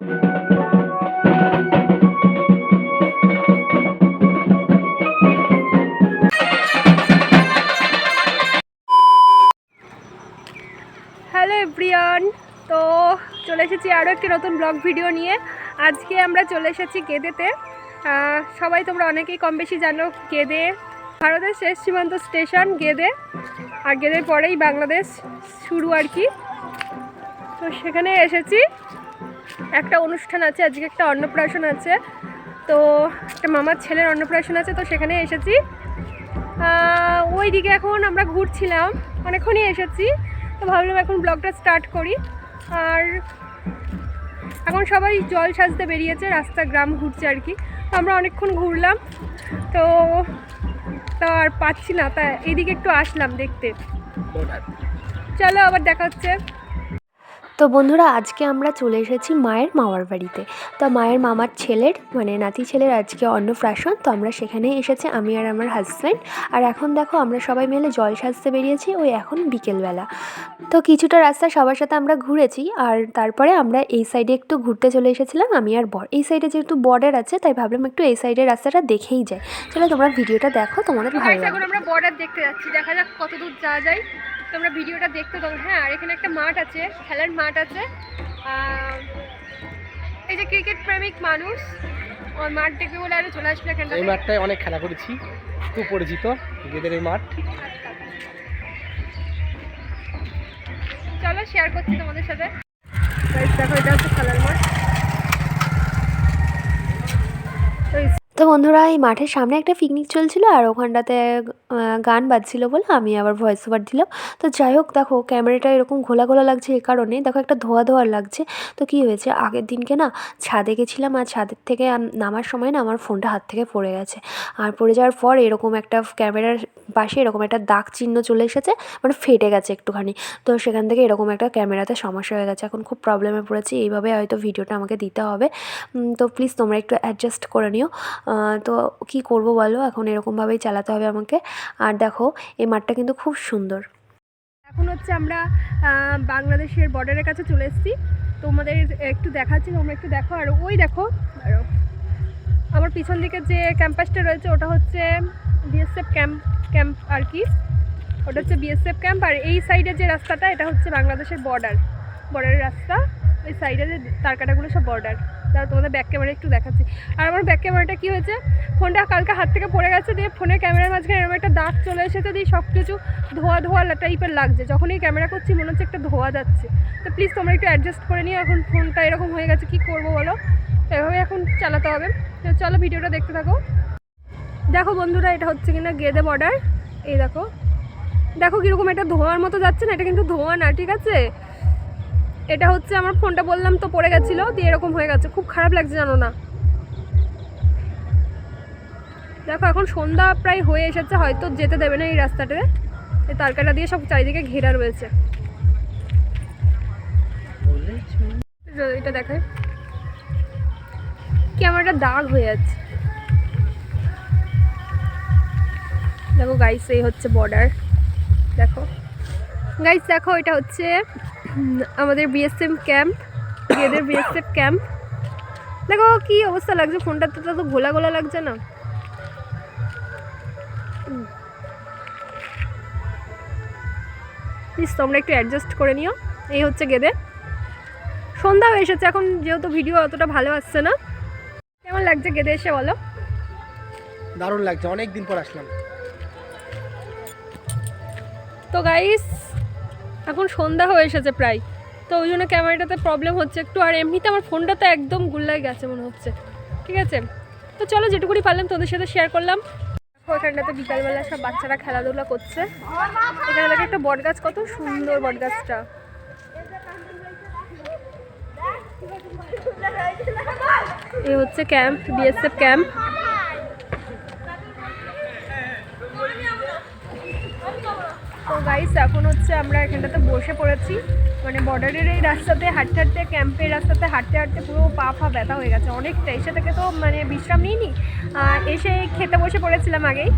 Hello everyone, তো চলে এসেছি আরও একটি নতুন ব্লগ ভিডিও নিয়ে। আজকে আমরা চলে এসেছি গেদেতে। সবাই তোমরা অনেকেই কম বেশি জানো গেদে। ভারতের শেষ সীমান্ত স্টেশন গেদে, আর গেদের পরেই বাংলাদেশ শুরু আর কি। তো সেখানে এসেছি। একটা অনুষ্ঠান আছে আজকে একটা অন্নপ্রাশন আছে। তো একটা মামার ছেলের অন্নপ্রাশন আছে তো সেখানে এসেছি। আহ, ওইদিকে এখন আমরা ঘুরছিলাম অনেকক্ষণই এসেছি। তো ভাবলাম এখন ব্লগটা স্টার্ট করি। আর এখন সবাই জল সাজতে বেরিয়েছে রাস্তা গ্রাম ঘুরছে আর কি। তো আমরা অনেকক্ষণ ঘুরলাম। তো তো আর পাচ্ছি না তা এইদিকে একটু আসলাম দেখতে। চলো আবার দেখা হচ্ছে। তো বন্ধুরা আজকে আমরা চলে এসেছি মায়ের মামার বাড়িতে। তো মায়ের মামার ছেলের মানে নাতি ছেলের আজকে অন্নপ্রাশন। তো আমরা সেখানে এসেছি আমি আর আমার হাজব্যান্ড আর এখন দেখো আমরা সবাই মিলে জল সাজতে বেরিয়েছি ওই এখন বিকেলবেলা। তো কিছুটা রাস্তা সবার সাথে আমরা ঘুরেছি আর তারপরে আমরা এই সাইডে একটু ঘুরতে চলে এসেছিলাম আমি আর বর। এই সাইডে যেহেতু বর্ডার আছে তাই ভাবলাম একটু এই সাইডের রাস্তাটা দেখেই যাই। চলো তোমরা ভিডিওটা দেখো তোমাদের ভালো লাগবে। আমরা বর্ডার দেখতে যাচ্ছি দেখা যাক কত দূর যাওয়া যায়। তোমরা ভিডিওটা দেখতে দাও। হ্যাঁ আর এখানে একটা মাঠ আছে খেলার মাঠ আছে। এই যে ক্রিকেট প্রেমিক মানুষ ওই মাঠ দেখবে বলে আরও চলে আসবে এখানে এই মাঠটায় অনেক খেলা করেছি খুব পরিচিত গেদের এই মাঠ। চলো শেয়ার করছি তোমাদের সাথে। দেখো এটা হচ্ছে খেলার মাঠ। তো বন্ধুরা, এই মাঠের সামনে একটা পিকনিক চলছিল আর ওখানটাতে গান বাজছিল বলে আমি আবার ভয়েস ওভার দিলাম। তো যাই হোক, দেখো ক্যামেরাটা এরকম ঘোলা ঘোলা লাগছে এ কারণে। দেখো একটা ধোয়া ধোয়া লাগছে। তো কি হয়েছে? আগের দিনকে না ছাদে গেছিলাম আর ছাদের থেকে নামার সময় না আমার ফোনটা হাত থেকে পড়ে গেছে। আর পড়ে যাওয়ার পর এরকম একটা ক্যামেরার পাশে এরকম একটা দাগ চিহ্ন চলে এসেছে মানে ফেটে গেছে একটুখানি। তো সেখান থেকে এরকম একটা ক্যামেরাতে সমস্যা হয়ে গেছে। এখন খুব প্রবলেমে পড়েছি, এইভাবে হয়তো ভিডিওটা আমাকে দিতে হবে। তো প্লিজ তোমরা একটু অ্যাডজাস্ট করে নিও। তো কি করব বলো? এখন এরকমভাবেই চালাতে হবে আমাকে। আর দেখো, এই মাঠটা কিন্তু খুব সুন্দর। এখন হচ্ছে আমরা বাংলাদেশের বর্ডারের কাছে চলে এসেছি। তোমাদের একটু দেখাচ্ছি, তোমরা একটু দেখো। আর ওই দেখো। আমার পিছন দিকে যে ক্যাম্পাসটা রয়েছে, ওটা হচ্ছে বিএসএফ ক্যাম্প ক্যাম্প আর কি? ওটা হচ্ছে বিএসএফ ক্যাম্প আর এই সাইডের যে রাস্তাটা, এটা হচ্ছে বাংলাদেশের বর্ডার বর্ডারের রাস্তা ওই সাইডে যে তারকাটাগুলো সব বর্ডার তাও তোমাদের ব্যাক ক্যামেরা একটু দেখাচ্ছি। আর আমার ব্যাক ক্যামেরাটা কী হয়েছে? ফোনটা কালকে হাত থেকে পড়ে গেছে দিয়ে ফোনের ক্যামেরার মাঝখানে এরকম একটা দাগ চলে এসেছে দিয়ে সব কিছু ধোয়া ধোয়া টাইপের লাগছে। যখনই ক্যামেরা করছি, মনে হচ্ছে একটা ধোয়া যাচ্ছে। তো প্লিজ তোমরা একটু অ্যাডজাস্ট করে নিও, এখন ফোনটা এরকম হয়ে গেছে, কি করব বলো? এভাবে এখন চালাতে হবে। তো চলো ভিডিওটা দেখতে থাকো। দেখো বন্ধুরা, এটা হচ্ছে কিনা গেদে বর্ডার। এই দেখো। দেখো কীরকম এটা ধোঁয়ার মতো যাচ্ছে না, এটা কিন্তু ধোঁয়া না, ঠিক আছে? এটা হচ্ছে আমার ফোনটা বললাম তো পড়ে গেছিল, দিয়ে এরকম হয়ে গেছে। খুব খারাপ লাগছে জানো না। দেখো, এখন সন্ধ্যা প্রায় হয়ে এসেছে, হয়তো যেতে দেবে না এই রাস্তাটাতে এই তারকাটা দিয়ে সব চারিদিকে ঘেরা রয়েছে। এটা দেখায় কি আমার দাগ হয়ে যাচ্ছে। দেখো গাইস এই হচ্ছে বর্ডার দেখো। গাইস দেখো, এটা হচ্ছে আমাদের বিএসএফ ক্যাম্প এদের বিএসএফ ক্যাম্প দেখো, কি অবস্থা লাগছে, ফোনটা তো তো ঘোলা ঘোলা লাগছে না। প্লিজ তোমরা একটু অ্যাডজাস্ট করে নিও। এই হচ্ছে গেদে। সন্ধ্যা হয়ে এসেছে, এখন যেহেতু ভিডিও অতটা ভালো আসছে না। কেমন লাগছে গেদে এসে বলো? দারুণ লাগছে অনেক দিন পর আসলাম। তো গাইস এখন সন্ধ্যা হয়ে এসেছে প্রায়। তো ওই জন্য ক্যামেরাটাতে প্রবলেম হচ্ছে একটু। আর এমনিতে আমার ফোনটা তো একদম গুল্লায় গেছে মনে হচ্ছে। ঠিক আছে? তো চলো যেটুকুনি পারলাম তোদের সাথে শেয়ার করলাম। দেখো, এখানটাতে বিকালবেলা সব বাচ্চারা খেলাধুলা করছে। এখানে দেখো একটা বট গাছ কত সুন্দর বট গাছটা এই হচ্ছে ক্যাম্প বিএসএফ ক্যাম্প তো গাইস এখন হচ্ছে আমরা এখানটাতে বসে পড়েছি। মানে বর্ডারের এই রাস্তাতে হাঁটতে হাঁটতে ক্যাম্পের রাস্তাতে হাঁটতে হাঁটতে পুরো পা ফা ব্যথা হয়ে গেছে অনেকটা। এসে থেকে তো মানে বিশ্রাম নিইনি। এসে খেতে বসে পড়েছিলাম আগেই।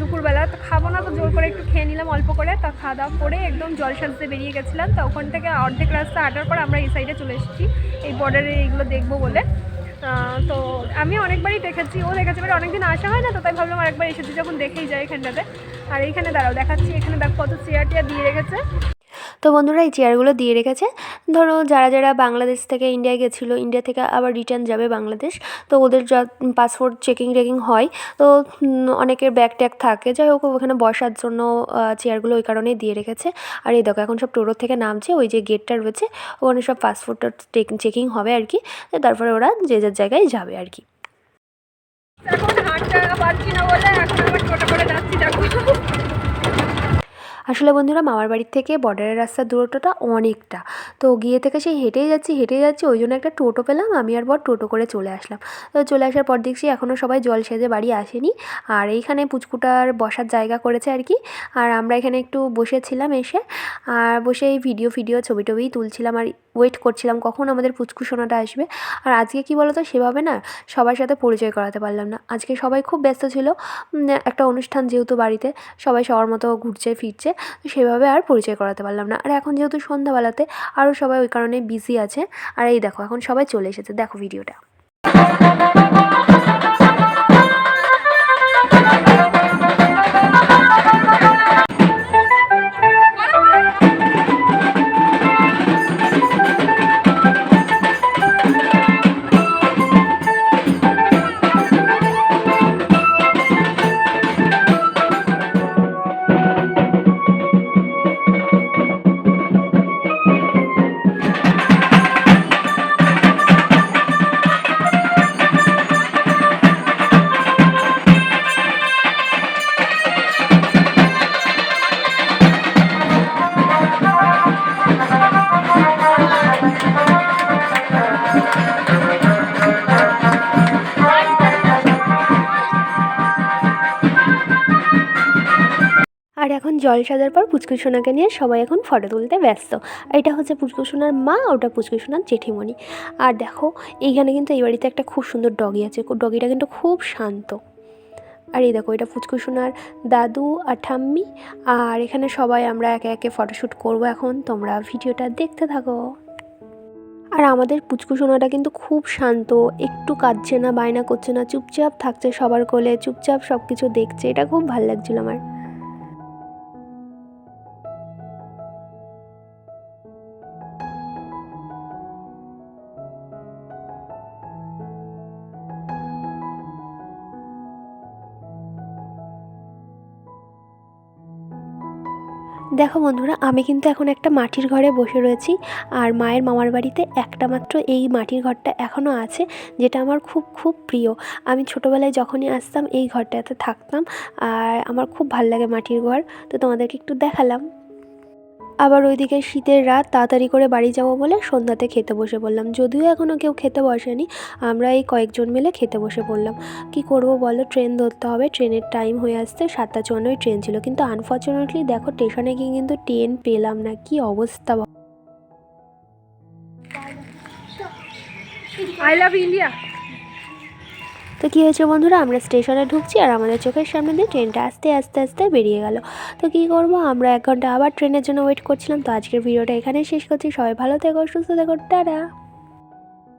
দুপুরবেলা। তো খাব না তো জোর করে একটু খেয়ে নিলাম অল্প করে। তা খাওয়া দাওয়া করে একদম জল সাজতে বেরিয়ে গেছিলাম। তা ওখান থেকে অর্ধেক রাস্তা হাঁটার পর আমরা এই সাইডে চলে এসেছি। এই বর্ডারে এইগুলো দেখব বলে। তো আমি অনেকবারই দেখেছি, ও দেখেছে, এবার অনেকদিন আসা হয় না তো, তাই ভাবলাম আরেকবার এসেছি, যখন দেখেই যাই এখানটাতে। আর এইখানে দাঁড়াও, দেখাচ্ছি, এখানে দেখ কত চেয়ার টেয়ার দিয়ে রেখেছে। তো বন্ধুরা এই চেয়ারগুলো দিয়ে রেখেছে। ধরো যারা যারা বাংলাদেশ থেকে ইন্ডিয়ায় গেছিল ইন্ডিয়া থেকে আবার রিটার্ন যাবে বাংলাদেশ, তো ওদের যা পাসপোর্ট চেকিং টেকিং হয়, তো অনেকের ব্যাগ ট্যাগ থাকে। যাই হোক, ওখানে বসার জন্য চেয়ারগুলো ওই কারণেই দিয়ে রেখেছে। আর এই দেখো, এখন সব টোটোর থেকে নামছে, ওই যে গেটটা রয়েছে, ওখানে সব পাসপোর্ট চেকিং হবে আর কি তারপরে ওরা যে যার জায়গায় যাবে আর কি। এখন পারছি না বলে এখন আবার টোটো করে যাচ্ছি, দেখো। আসলে বন্ধুরা মামার বাড়ির থেকে বর্ডারের রাস্তার দূরত্বটা অনেকটা। তো গিয়ে থেকে সেই হেঁটেই যাচ্ছি হেঁটেই যাচ্ছি, ওই জন্য একটা টোটো পেলাম, আমি আর বর টোটো করে চলে আসলাম। তো চলে আসার পর দেখছি এখনও সবাই জল সেজে বাড়ি আসেনি, আর এইখানে পুচকুটার বসার জায়গা করেছে আর কি। আর আমরা এখানে একটু বসেছিলাম এসে, আর বসে এই ভিডিও ফিডিও ছবি টবিই তুলছিলাম আর ওয়েট করছিলাম কখন আমাদের পুচকু সোনাটা আসবে। আর আজকে কি বলতো, সেভাবে না সবার সাথে পরিচয় করাতে পারলাম না। আজকে সবাই খুব ব্যস্ত ছিল একটা অনুষ্ঠান যেহেতু বাড়িতে, সবাই সবার মতো ঘুরছে, ফিরছে। সেভাবে আর পরিচয় করাতে পারলাম না। আর এখন যেহেতু সন্ধ্যাবেলাতে আরও সবাই ওই কারণে বিজি আছে। আর এই দেখো, এখন সবাই চলে এসেছে। দেখো ভিডিওটা আর এখন জল সাজার পর পুচকুসোনাকে নিয়ে সবাই এখন ফটো তুলতে ব্যস্ত। এটা হচ্ছে পুচকুসোনার মা ওটা পুচকুসোনার জেঠিমণি। আর দেখো, এইখানে কিন্তু এই বাড়িতে একটা খুব সুন্দর ডগি আছে। ডগিটা কিন্তু খুব শান্ত। আর এই দেখো, এটা ফুচকুসোনার দাদু আর ঠাম্মি। আর এখানে সবাই আমরা একে একে ফটোশ্যুট করব এখন। তোমরা ভিডিওটা দেখতে থাকো। আর আমাদের পুচকুসোনাটা কিন্তু খুব শান্ত। একটু কাঁদছে না, বায়না করছে না, চুপচাপ থাকছে সবার কোলে, চুপচাপ সব কিছু দেখছে। এটা খুব ভালো লাগছিল আমার। দেখো বন্ধুরা, আমি কিন্তু এখন একটা মাটির ঘরে বসে রয়েছি আর মায়ের মামার বাড়িতে একটা মাত্র এই মাটির ঘরটা এখনও আছে, যেটা আমার খুব খুব প্রিয়। আমি ছোটোবেলায় যখনই আসতাম এই ঘরটাতে থাকতাম আর আমার খুব ভালো লাগে মাটির ঘর, তো তোমাদেরকে একটু দেখালাম। আবার ওইদিকে শীতের রাত, তাড়াতাড়ি করে বাড়ি যাব বলে সন্ধ্যাতে খেতে বসে পড়লাম। যদিও এখনও কেউ খেতে বসেনি, আমরা এই কয়েকজন মিলে খেতে বসে পড়লাম। কি করব বলো? ট্রেন ধরতে হবে, ট্রেনের টাইম হয়ে আসতে সাতটা চুয়ান্নই ট্রেন ছিল। কিন্তু আনফর্চুনেটলি দেখো, স্টেশনে গিয়ে কিন্তু ট্রেন পেলাম না, কি অবস্থা। আই লাভ ইন্ডিয়া তো কী হয়েছে বন্ধুরা? আমরা স্টেশনে ঢুকছি আর আমাদের চোখের সামনে দিয়ে ট্রেনটা আস্তে আস্তে আস্তে বেরিয়ে গেল। তো কী করব? আমরা এক ঘণ্টা আবার ট্রেনের জন্য ওয়েট করছিলাম। তো আজকের ভিডিওটা এখানেই শেষ করছি। সবাই ভালো থেকো, সুস্থ থেকো, টাটা!